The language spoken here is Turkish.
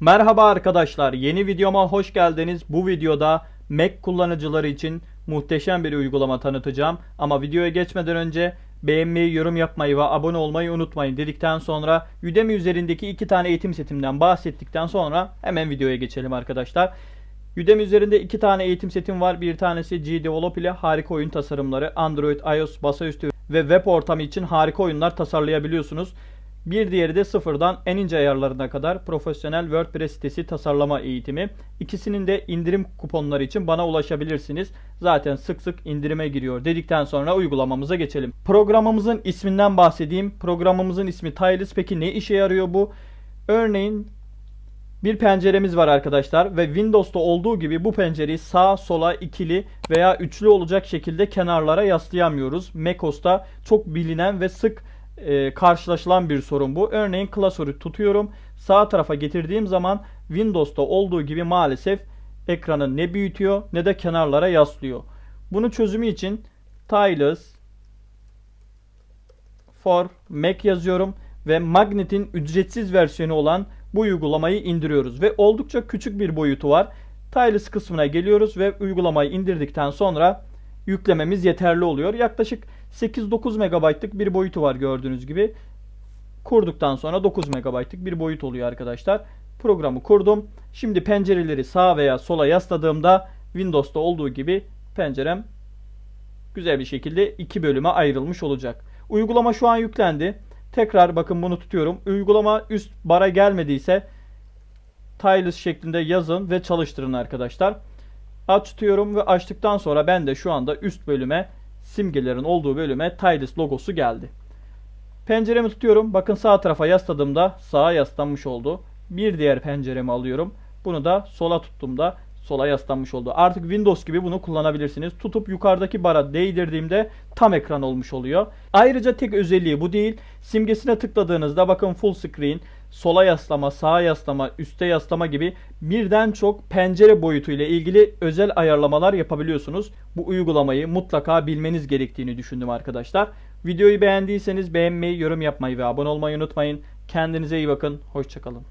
Merhaba arkadaşlar, yeni videoma hoş geldiniz. Bu videoda Mac kullanıcıları için muhteşem bir uygulama tanıtacağım. Ama videoya geçmeden önce beğenmeyi, yorum yapmayı ve abone olmayı unutmayın dedikten sonra Udemy üzerindeki iki tane eğitim setimden bahsettikten sonra hemen videoya geçelim arkadaşlar. Udemy üzerinde iki tane eğitim setim var. Bir tanesi G-Develop ile harika oyun tasarımları, Android, iOS, masaüstü ve web ortamı için harika oyunlar tasarlayabiliyorsunuz. Bir diğeri de sıfırdan en ince ayarlarına kadar profesyonel WordPress sitesi tasarlama eğitimi. İkisinin de indirim kuponları için bana ulaşabilirsiniz. Zaten sık sık indirime giriyor dedikten sonra uygulamamıza geçelim. Programımızın isminden bahsedeyim. Programımızın ismi Tiles. Peki ne işe yarıyor bu? Örneğin bir penceremiz var arkadaşlar ve Windows'ta olduğu gibi bu pencereyi sağ sola ikili veya üçlü olacak şekilde kenarlara yaslayamıyoruz. macOS'ta çok bilinen ve sık e, karşılaşılan bir sorun bu. Örneğin klasörü tutuyorum. Sağ tarafa getirdiğim zaman Windows'ta olduğu gibi maalesef ekranı ne büyütüyor ne de kenarlara yaslıyor. Bunun çözümü için Tiles for Mac yazıyorum ve Magnet'in ücretsiz versiyonu olan bu uygulamayı indiriyoruz ve oldukça küçük bir boyutu var. Tiles kısmına geliyoruz ve uygulamayı indirdikten sonra yüklememiz yeterli oluyor. Yaklaşık 8-9 MB'lık bir boyutu var gördüğünüz gibi. Kurduktan sonra 9 MB'lık bir boyut oluyor arkadaşlar. Programı kurdum. Şimdi pencereleri sağa veya sola yasladığımda Windows'ta olduğu gibi pencerem güzel bir şekilde iki bölüme ayrılmış olacak. Uygulama şu an yüklendi. Tekrar bakın bunu tutuyorum. Uygulama üst bara gelmediyse Tiles şeklinde yazın ve çalıştırın arkadaşlar. Aç tutuyorum ve açtıktan sonra ben de şu anda üst bölüme simgelerin olduğu bölüme Tiles logosu geldi. Penceremi tutuyorum. Bakın sağ tarafa yasladığımda sağa yaslanmış oldu. Bir diğer penceremi alıyorum. Bunu da sola tuttuğumda sola yaslanmış oldu. Artık Windows gibi bunu kullanabilirsiniz. Tutup yukarıdaki bara değdirdiğimde tam ekran olmuş oluyor. Ayrıca tek özelliği bu değil. Simgesine tıkladığınızda bakın full screen, sola yaslama, sağa yaslama, üste yaslama gibi birden çok pencere boyutu ile ilgili özel ayarlamalar yapabiliyorsunuz. Bu uygulamayı mutlaka bilmeniz gerektiğini düşündüm arkadaşlar. Videoyu beğendiyseniz beğenmeyi, yorum yapmayı ve abone olmayı unutmayın. Kendinize iyi bakın. Hoşçakalın.